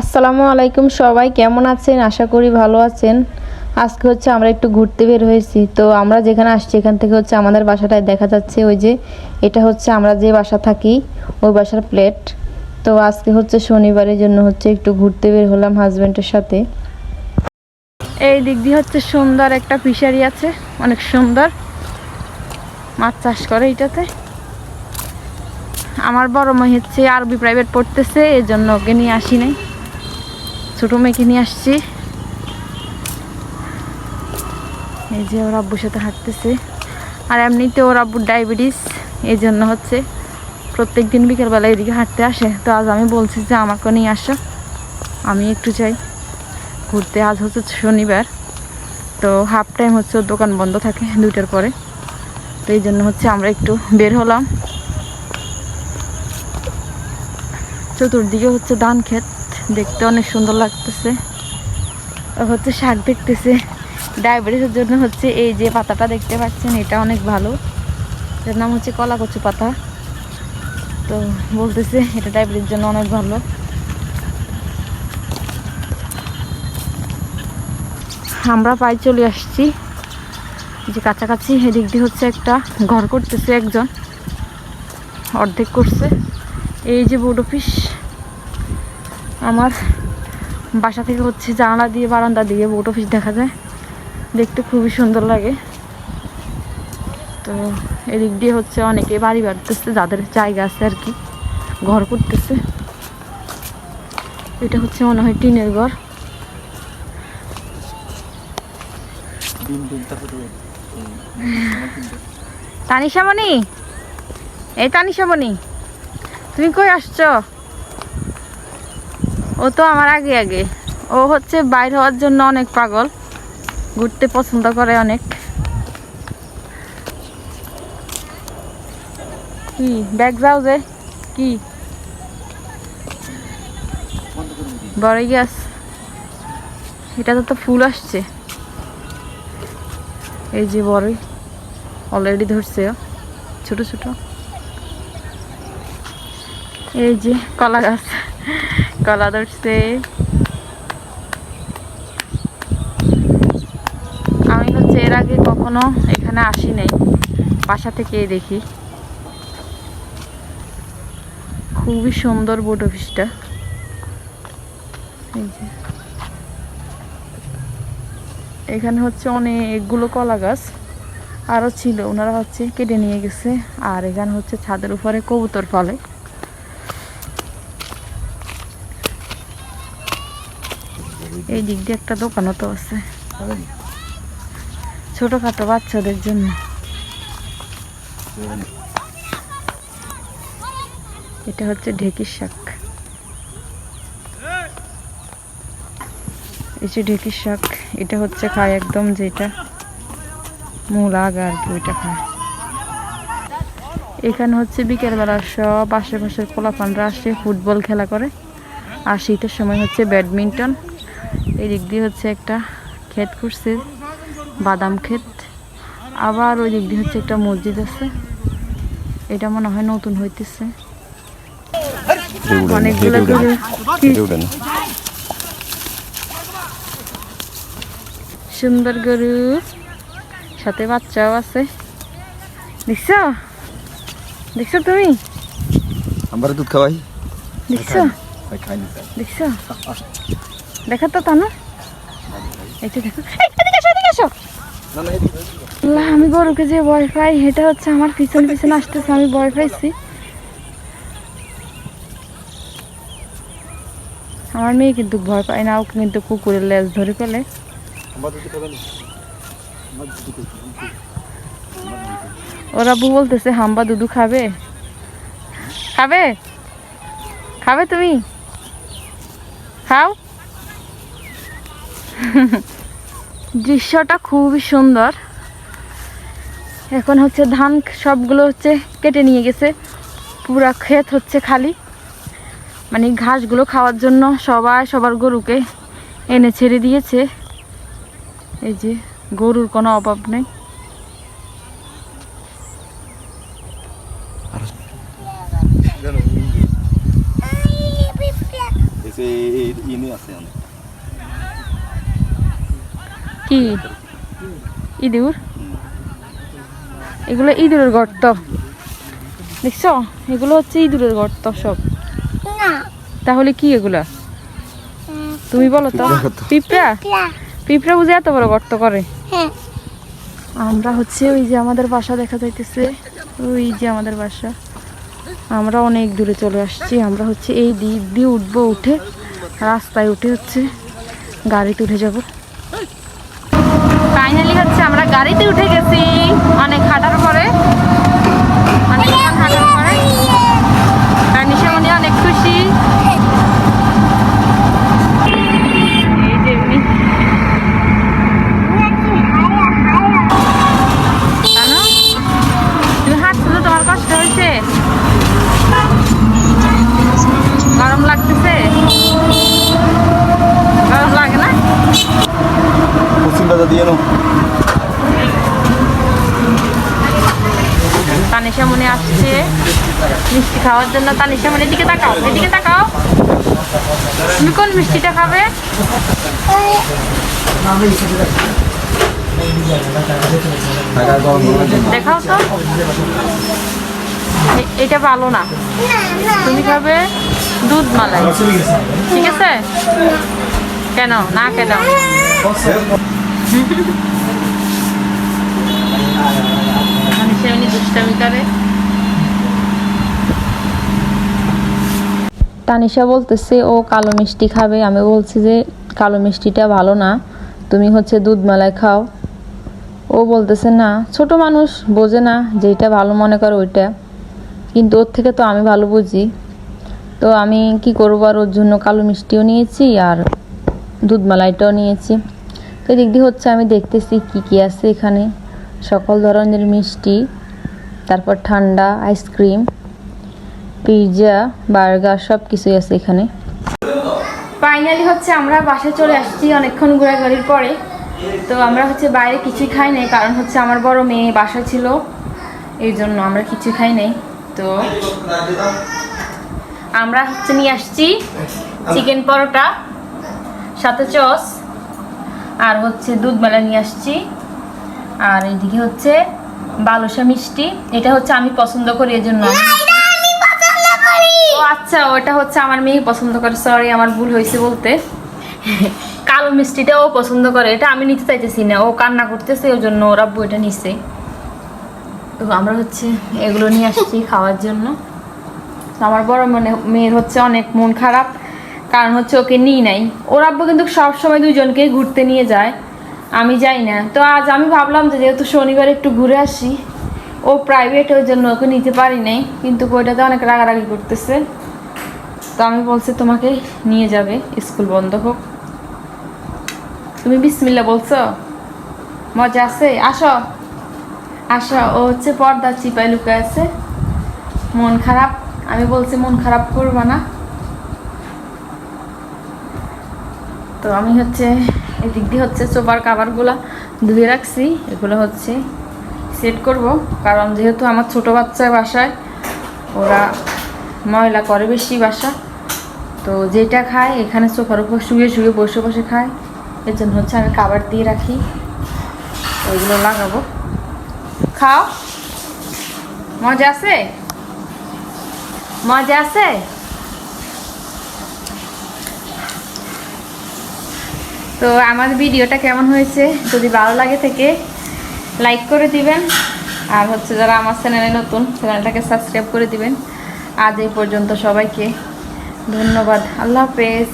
আসসালামু আলাইকুম সবাই, কেমন আছেন? আশা করি ভালো আছেন। আজকে হচ্ছে আমরা একটু ঘুরতে বের হয়েছি। তো আমরা যেখানে আসছি, এখান থেকে হচ্ছে আমাদের বাসাটায় দেখা যাচ্ছে ওই যে, এটা হচ্ছে আমরা যে বাসা থাকি, ওই বাসার প্লেট। তো আজকে হচ্ছে শনিবারের জন্য হচ্ছে একটু ঘুরতে বের হলাম হাজব্যান্ডের সাথে। এই দিক দিয়ে হচ্ছে সুন্দর একটা ফিশারি আছে, অনেক সুন্দর। মাছ চাষ করে এটাতে। আমার বড় মেয়ে হচ্ছে আরবি প্রাইভেট পড়তেছে এই জন্য ওকে নিয়ে আসি নাই। ছোটো মেয়েকে নিয়ে আসছি। এই যে ওর আব্বুর সাথে হাঁটতেছে। আর এমনিতে ওর আব্বুর ডায়াবেটিস এই জন্য হচ্ছে প্রত্যেক দিন বিকেলবেলা এদিকে হাঁটতে আসে। তো আজ আমি বলছি যে আমাকে নিয়ে আসো, আমি একটু চাই ঘুরতে আজ হচ্ছে শনিবার, তো হাফ টাইম হচ্ছে ওর দোকান বন্ধ থাকে দুইটার পরে। তো এই জন্য হচ্ছে আমরা একটু বের হলাম। চতুর্দিকে হচ্ছে ধান ক্ষেত। দেখতে অনেক সুন্দর লাগতেছে। হচ্ছে শাক দেখতেছে। ডায়াবেটিসের জন্য হচ্ছে এই যে পাতাটা দেখতে পাচ্ছেন, এটা অনেক ভালো। এর নাম হচ্ছে কলা কচু পাতা। তো বলতেছে, এটা ডায়াবেটিসের জন্য অনেক ভালো। আমরা প্রায় চলে আসছি। যে কাছাকাছি এদিক দিয়ে হচ্ছে একটা ঘর করতেছে একজন। অর্ধেক করছে। এই যে বোর্ড অফিস আমার বাসা থেকে হচ্ছে জানলা দিয়ে বারান্দা দিয়ে বোট অফিস দেখা যায়। দেখতে খুবই সুন্দর লাগে। তো এদিক দিয়ে হচ্ছে অনেকে বাড়ি বাড়তেছে যাদের জায়গা আছে আর কি ঘর করতেছে। এটা হচ্ছে মনে হয় টিনের ঘর। তানিশামণি এই তানিশামণি তুমি কই আসছো? ও তো আমার আগে আগে। ও হচ্ছে বাইর হওয়ার জন্য অনেক পাগল। ঘুরতে পছন্দ করে অনেক। কি ব্যাগ যাও যে কি? বড়ই গাছ এটাতে তো ফুল আসছে। এই যে বড়ই। অলরেডি ধরছে ছোট ছোট। এই যে কলা গাছ। ধরছে আমি হচ্ছে এর আগে কখনো এখানে আসি নাই বাসা থেকেই দেখি। খুবই সুন্দর বোর্ড অফিসটা এখানে হচ্ছে অনেকগুলো কলা গাছ আরও ছিল, ওনারা হচ্ছে কেটে নিয়ে গেছে। আর এখানে হচ্ছে ছাদের উপরে কবুতর ফলে এই দিক দিয়ে একটা দোকানও তো আছে। ছোটখাটো বাচ্চাদের জন্য। এটা হচ্ছে ঢেকির শাক। এই যে ঢেকির শাক, এটা হচ্ছে খায় একদম যেটা মূল আগা আর কি, ওইটা খায়। এখানে হচ্ছে বিকেলবেলা সব আশেপাশের পোলাপানরা আসে, ফুটবল খেলা করে। আর শীতের সময় হচ্ছে ব্যাডমিন্টন। এই দিক দিয়ে হচ্ছে একটা ক্ষেত করছে বাদাম ক্ষেত। আবার ওই দিক দিয়ে হচ্ছে একটা মসজিদ আছে। এটা মনে হয় নতুন হইতেছে। অনেকগুলো সুন্দর গরু। সাথে বাচ্চাও আছে। দেখছ? দেখছ তুমি? আমার দুধ খাওয়াই। দেখছ? দেখছ? দেখা তো তানো। এই যে দেখো। আমি গরুকে যে ভয় পাই এটা হচ্ছে আমার পিছন পিছনে আসতেছে আমি ভয় পাইছি। আমার মেয়ে কিন্তু ভয় পায় না ও কিন্তু কুকুরের লেজ ধরে ফেলে। ওরা বউ বলতেছে হাম্বা দুধু খাবে? খাবে? খাবে তুমি? খাও। দৃশ্যটা খুবই সুন্দর। এখন হচ্ছে ধান সবগুলো হচ্ছে কেটে নিয়ে গেছে। পুরা ক্ষেত হচ্ছে খালি। মানে ঘাসগুলো খাওয়ার জন্য সবাই সবার গরুকে এনে ছেড়ে দিয়েছে। এই যে গরুর কোনো অভাব নেই। আছে কি? ইঁদুর? এগুলো ইঁদুরের গর্ত। দেখছ? এগুলো হচ্ছে ইঁদুরের গর্ত সব। তাহলে কি এগুলা? তুমি বলো তো। পিঁপড়া। পিঁপড়া বুঝে এত বড় গর্ত করে। হ্যাঁ। আমরা হচ্ছে ওই যে আমাদের বাসা দেখা যাইতেছে। ওই যে আমাদের বাসা। আমরা অনেক দূরে চলে আসছি। আমরা হচ্ছে এই দিক দিয়ে উঠবো উঠে। রাস্তায় উঠে হচ্ছে গাড়ি তুলে যাব। গাড়িতে উঠে গেছি। অনেক হাঁটার পরে অনেকক্ষণ হাঁটার পরে আর নিশামণি অনেক খুশি এই যে এমনি কেন তুমি হাঁটছো তো তোমার কষ্ট হয়েছে গরম লাগতেছে গরম লাগে না পশ্চিম দাদা দিয়ে নো তানিশা মনে আসছে। মিষ্টি খাওয়ার জন্য তানিশা মনে দিকে তাকাও এদিকে তাকাও। তুমি কোন মিষ্টিটা খাবে? দেখাও তো। এটা ভালো না। তুমি খাবে দুধ মালাই। ঠিক আছে? কেন? না কেন? এমনি দুষ্টামি করে তানিশা বলতেছে, ও কালো মিষ্টি খাবে। আমি বলছি যে, কালো মিষ্টিটা ভালো না। তুমি হচ্ছে দুধ মালাই খাও। ও বলতেছে, না, ছোট মানুষ বোঝে না যেটা ভালো মনে করে ওইটা। কিন্তু ওর থেকে তো আমি ভালো বুঝি। তো আমি কি করব আর ওর জন্য কালো মিষ্টিও নিয়েছি আর দুধ মালাইটাও নিয়েছি। তো এদিক দিয়ে হচ্ছে আমি দেখতেছি কি কি আছে এখানে। সকল ধরনের মিষ্টি, তারপর ঠান্ডা, আইসক্রিম পিৎজা বার্গার সব কিছুই আছে এখানে। ফাইনালি হচ্ছে আমরা বাসায় চলে আসছি অনেকক্ষণ ঘোরাঘুরির পরে। তো আমরা হচ্ছে বাইরে কিছুই খাই নাই, কারণ হচ্ছে আমার বড় মেয়ে বাসা ছিল। এই জন্য আমরা কিছু খাই নাই। তো আমরা হচ্ছে নিয়ে আসছি চিকেন পরোটা, সাথে চস, আর হচ্ছে দুধ মেলা নিয়ে আসছি। আর এদিকে হচ্ছে বালুসা মিষ্টি। এটা হচ্ছে আমি পছন্দ করি এই জন্য ও আচ্ছা ওটা হচ্ছে আমার মেয়ে পছন্দ করে। সরি আমার ভুল হয়েছে বলতে। কালো মিষ্টিটা ও পছন্দ করে। এটা আমি নিতে চাইতেছি না। ও কান্না করতেছে ওই জন্য ওরা বইটা নিছে। তো আমরা হচ্ছে এগুলো নিয়ে আসছি খাওয়ার জন্য। আমার বড় মনে মেয়ের হচ্ছে অনেক মন খারাপ। কারণ হচ্ছে ওকে নিই নাই। ওর আব্বু কিন্তু সব সময় দুজনকে ঘুরতে নিয়ে যায়। আমি যাই না। তো আজ আমি ভাবলাম যে যেহেতু শনিবার একটু ঘুরে আসি, ও প্রাইভেট ওই জন্য ওকে নিতে পারি নাই, কিন্তু ওইটাতে অনেক রাগারাগি করতেছে। তো আমি বলছি তোমাকে নিয়ে যাবে, স্কুল বন্ধ হোক। তুমি বিসমিল্লা বলছো? মজা আছে? আসো। আসো, ও হচ্ছে পর্দা চিপায় লুকায় আছে। মন খারাপ? আমি বলছি মন খারাপ করবা না। তো আমি হচ্ছে এদিক দিয়ে হচ্ছে সোফার কাভারগুলো ধুয়ে রাখছি, এগুলো হচ্ছে সেট করব। কারণ যেহেতু আমার ছোট বাচ্চার বাসায়, ওরা ময়লা করে বেশি বাসা। তো যেটা খায়, এখানে সোফার উপর শুয়ে শুয়ে বসে বসে খায়। এর জন্য হচ্ছে আমি কাবার দিয়ে রাখি। ওইগুলো লাগাবো। খাও। মজা আছে? মজা আছে? তো আমার ভিডিওটা কেমন হয়েছে যদি ভালো লাগে থেকে লাইক করে দিবেন। আর হচ্ছে যারা আমার চ্যানেলে নতুন, চ্যানেলটাকে সাবস্ক্রাইব করে দিবেন। আজ এই পর্যন্ত সবাইকে ধন্যবাদ। আল্লাহ হাফেজ।